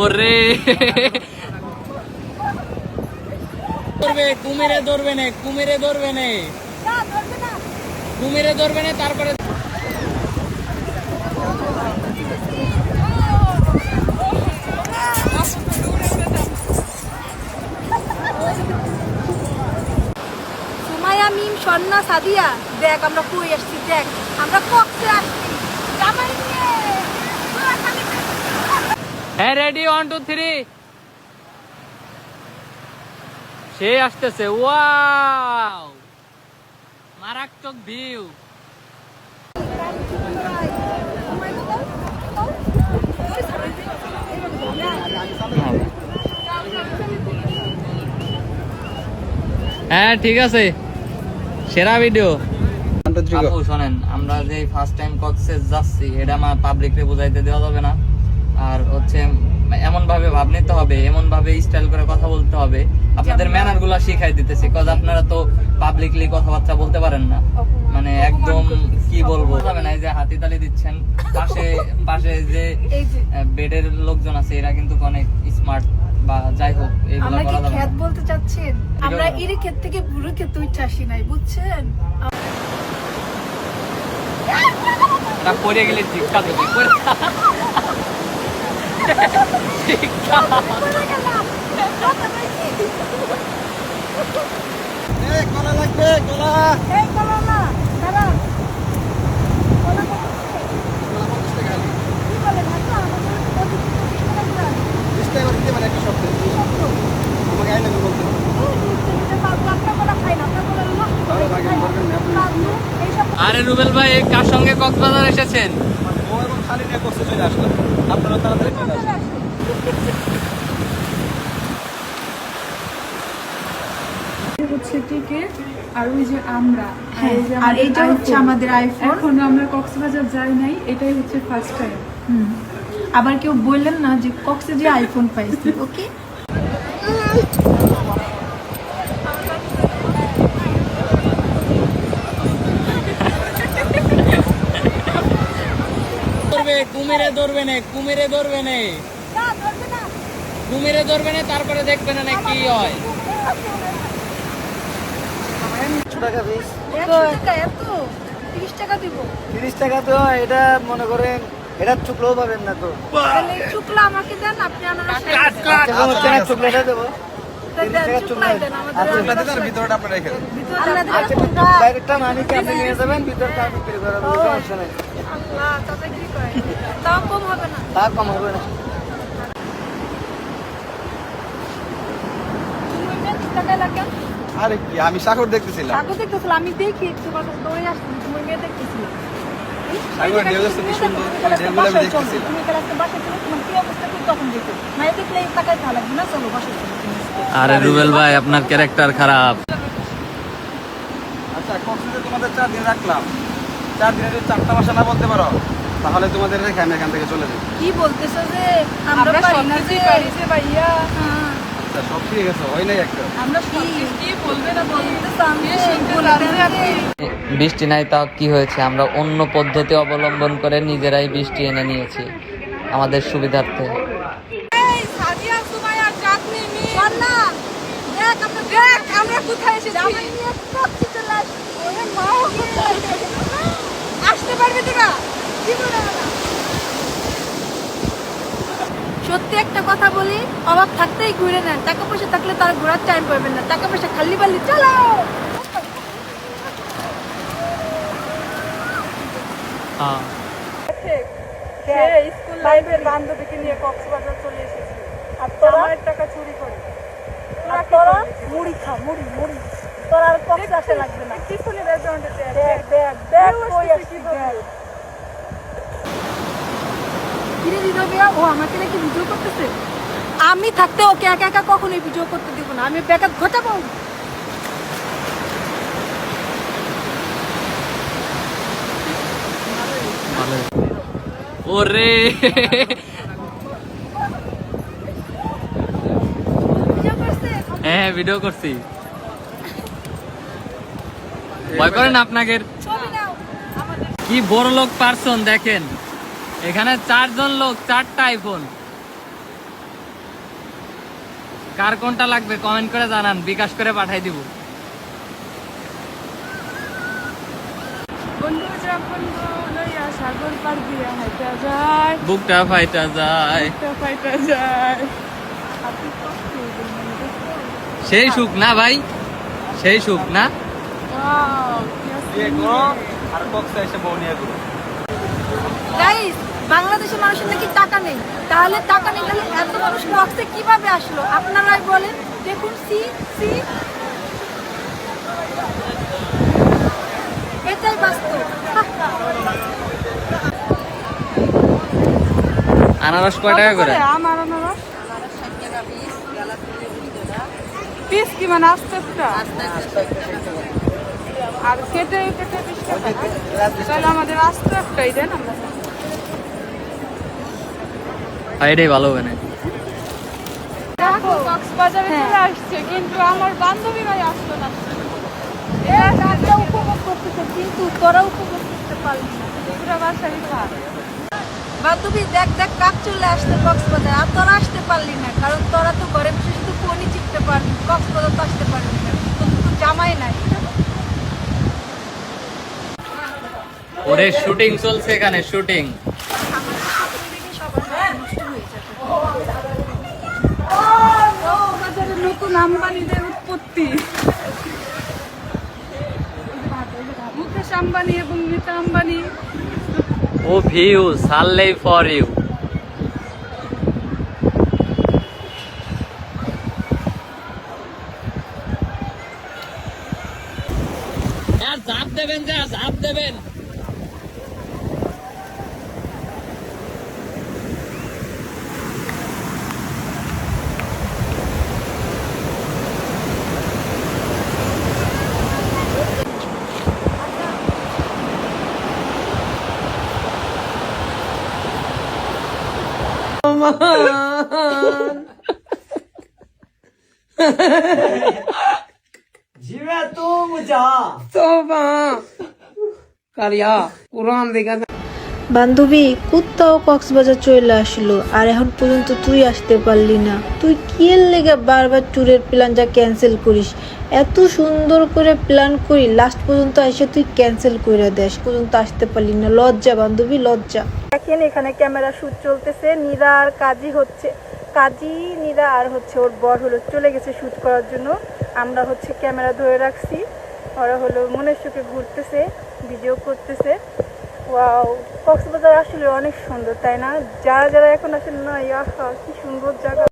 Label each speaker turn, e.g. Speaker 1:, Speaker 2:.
Speaker 1: ওরে। ধরবে কুমিরে ধরবে না কুমিরে ধরবে না। কুমিরে ধরবে না তারপরে
Speaker 2: সুমাইয়া মিম স্বর্ণা সাদিয়া দেখ আমরা কই আসছি দেখ।
Speaker 1: হ্যাঁ রেডি ওয়ান টু থ্রি সে আসতেছে। ওয়াও মারাত্মক ভিউ হ্যাঁ ঠিক আছে। সেরা ভিডিও আপু শোনেন আমরা যে ফার্স্ট টাইম কক্সে যাচ্ছি এটা আমার পাবলিকরে বুঝাইতে দেওয়া যাবে না। আর হচ্ছে এমন ভাবে ভাব নিতে হবে এমন ভাবে স্টাইল করে কথা বলতে হবে। আপনাদের ম্যানারগুলা শিখাই দিতেছি কজ আপনারা তো পাবলিকলি কথাবার্তা বলতে পারেন না। মানে একদম কি বলব? যাবে না এই যে হাতি তালি দিচ্ছেন পাশে পাশে যে বেডের লোকজন আছে এরা কিন্তু অনেক স্মার্ট বা যাই হোক এইগুলো
Speaker 2: আমরা
Speaker 1: করা যাবে
Speaker 2: বলতে চাচ্ছেন? আমরা। ইরি ক্ষেত থেকে বুড়ো ক্ষেত উঠে আসি নাই বুঝছেন?
Speaker 1: না পড়ে গেলে ধিক্কা দেবে কলা লাগবে
Speaker 2: এই কলা না দাঁড়া কলা কত? কি বলে ভাষা আমাদের কত কিছু টাকা দাও। শব্দ। ওই নিচে নিচে পাঁচ লাখ টাকা কলা খাই না, আপনার কলা লোক খাই না। কাজু, এইসব
Speaker 1: আরে রুবেল ভাই কক্সবাজার এসেছেন?
Speaker 2: চলে আসে।
Speaker 3: হচ্ছে টিকিট আর ওই যে আমরা।
Speaker 2: হ্যাঁ, আর এইটা
Speaker 3: আমাদের
Speaker 2: হচ্ছে আমাদের আইফোন
Speaker 3: এখনও আমরা কক্সবাজার যাই নাই এটাই হচ্ছে ফার্স্ট টাইম
Speaker 2: আবার কেউ বললেন না যে কক্সে যে আইফোন পাইছি ওকে
Speaker 1: ধরবে কুমিরে ধরবে না কুমিরে ধরবে না। কুমিরে ধরবে না তারপরে দেখবে না কি হয়।
Speaker 4: টাকা পিস?
Speaker 2: তিরিশ টাকা দিব।
Speaker 4: তিরিশ টাকা তো এটা মনে করেন এটা চুকলেও পাবেন না তো।
Speaker 2: চুকলা আমাকে দেন আপনি আনারস
Speaker 4: হচ্ছে না চুকলেটা দেবো।
Speaker 2: দেন, দেন, চুকলাই দেন আমাদের আনারস। ভিতরে
Speaker 4: ডাইরেক্টটা মানিকে আপনি নিয়ে যাবেন ভিতরটা আমি বিক্রি করে সমস্যা নেই।
Speaker 2: দাম কম হবে না?
Speaker 4: কম হবে না।
Speaker 5: আরে কি আমি সাগর দেখতেছিলাম।
Speaker 2: কাকু দেখতেছিল আমি দেখি একটু কথা দৌড়ে আসছি তুমি মেয়ে দেখতেছিল।
Speaker 5: সাগর ঢেউ কি সুন্দর, ওই দেখতেছিলাম।
Speaker 2: তুমি কাল আজকে বাসায় ছিল তোমার কি অবস্থা ঠিক তখন দেখো। মায়ের দেখলে এই টাকায় ভালো লাগবে না চলো বাসায় চলো তুমি আজকে।
Speaker 1: আরে রুবেল ভাই আপনার ক্যারেক্টার খারাপ।
Speaker 5: আচ্ছা তোমাদের চার দিন রাখলাম। চার দিনে যদি চারটা ভাষা না বলতে পারো তাহলে তোমাদের আমি এখান থেকে চলে যাব
Speaker 2: কি বলতেছো যে আমরা পারি না যে
Speaker 3: ভাইয়া।
Speaker 2: হ্যাঁ,
Speaker 5: আচ্ছা সব ঠিক আছে হয় নাই একটা?
Speaker 2: আমরা কি কি বলবে না বলতেছো আমি বলবেন যে
Speaker 1: বৃষ্টি নাই তা কি হয়েছে? আমরা অন্য পদ্ধতি অবলম্বন করে নিজেরাই বৃষ্টি এনে নিয়েছি আমাদের সুবিধার্থে।
Speaker 2: আমরা কোথায় এসেছি? আসতে পারবি তোরা সত্যি একটা কথা বলি অভাব থাকতেই ঘুরে নেন। টাকা পয়সা থাকলে তার ঘোরার টাইম পাবেন না। টাকা পয়সা খালি পারলি চলো
Speaker 3: স্কুল লাইফের বান্ধবীকে নিয়ে কক্সবাজার চলে এসেছি।
Speaker 2: আর তোরা?
Speaker 3: টাকা চুরি করে।
Speaker 2: আর তোরা? মুড়ি খা মুড়ি মুড়ি। তোর আর কষ্ট আসে লাগবে না।
Speaker 3: পিছনে রেস্টুরেন্টে
Speaker 2: দেখ দেখ দেখ কই কিরে ও আমাকে নাকি ভিডিও করতেছে? আমি থাকতে ওকে একা একা কখনোই ভিডিও করতে দিব না। আমি ব্যাকআপ ঘটাবো।
Speaker 1: ওরে। হ্যাঁ ভিডিও করছি। ভয় করেন আপনাকে কি বড় লোক পারসন দেখেন। এখানে চারজন লোক চারটা আইফোন কার কোনটা লাগবে কমেন্ট করে জানান বিকাশ করে পাঠাই দিব। বুকটা ফাইটা যায়। সেই সুখ না ভাই? সেই সুখ না?
Speaker 5: আর কক্সে এসে বউ নিয়ে ঘুরো।
Speaker 2: গাইস বাংলাদেশের মানুষের নাকি টাকা নেই। তাহলে টাকা নেই তাহলে এত মানুষ বক্সে কীভাবে আসলো? আপনারাই বলেন। দেখুন সি সি। এটাই বাস্তব।
Speaker 1: আনারস কয় টাকা করে?
Speaker 3: আমার আনারস? পিস কি মানে আস্তে আস্তে? আর কেটে কেটে পিস তাহলে আমাদের একটাই দেন আমরা
Speaker 1: এটাই ভালো হবে না
Speaker 3: দেখো কক্সবাজারে চলে আসছে কিন্তু আমার বান্ধবীরাই আসতো না।
Speaker 2: উপভোগ করতেছে কিন্তু তোরা উপভোগ করতে পারলি না।
Speaker 3: পুরো বাসারই ভাত
Speaker 2: বান্ধবী দেখ দেখ কাক চলে আসতে কক্সবাজার আর তোরা আসতে পারলি না কারণ তোরা তো ঘরে বসে শুধু ফোনই চিপতে পারবি কক্সবাজার তো আসতে পারবি না তোর তো জামাই নাই।
Speaker 1: ওরে শুটিং চলছে এখানে, শুটিং।
Speaker 3: নতুন আম্বানিদের উৎপত্তি মুকেশ আম্বানি এবং নীতা আম্বানি
Speaker 1: ও ভিউ সাললেই ফর ইউ। ঝাঁপ দেবেন যা ঝাঁপ দেবেন। ਜਿਵੇਂ ਤੂੰ ਮਚਾ ਤੋਬਾ।
Speaker 6: ਕਰ ਯਾ ਕੁਰਾਨ ਦੇ ਕਹਿੰਦਾ বান্ধবী, কুত্তাও কক্সবাজার চলে আসলো, আর এখন পর্যন্ত তুই আসতে পারলি না। তুই কি এর লেগে বারবার ট্যুরের প্ল্যান যা ক্যান্সেল করিস? এত সুন্দর করে প্ল্যান করি লাস্ট পর্যন্ত এসে তুই ক্যান্সেল করে দেশ পর্যন্ত আসতে পারলি না। লজ্জা বান্ধবী, লজ্জা।
Speaker 2: দেখেন, এখানে ক্যামেরা শুট চলতেছে। নীরা আর কাজী হচ্ছে, কাজী, নীরা আর হচ্ছে ওর বর হলো, চলে গেছে শুট করার জন্য। আমরা হচ্ছে ক্যামেরা ধরে রাখছি। ওরা হলো মনের সুখে ঘুরতেছে ভিডিও করতেছে। ওয়াও কক্সবাজার আসলে অনেক সুন্দর, তাই না? যারা যারা এখন আসেন, না, ইয়াহা, কি সুন্দর জায়গা।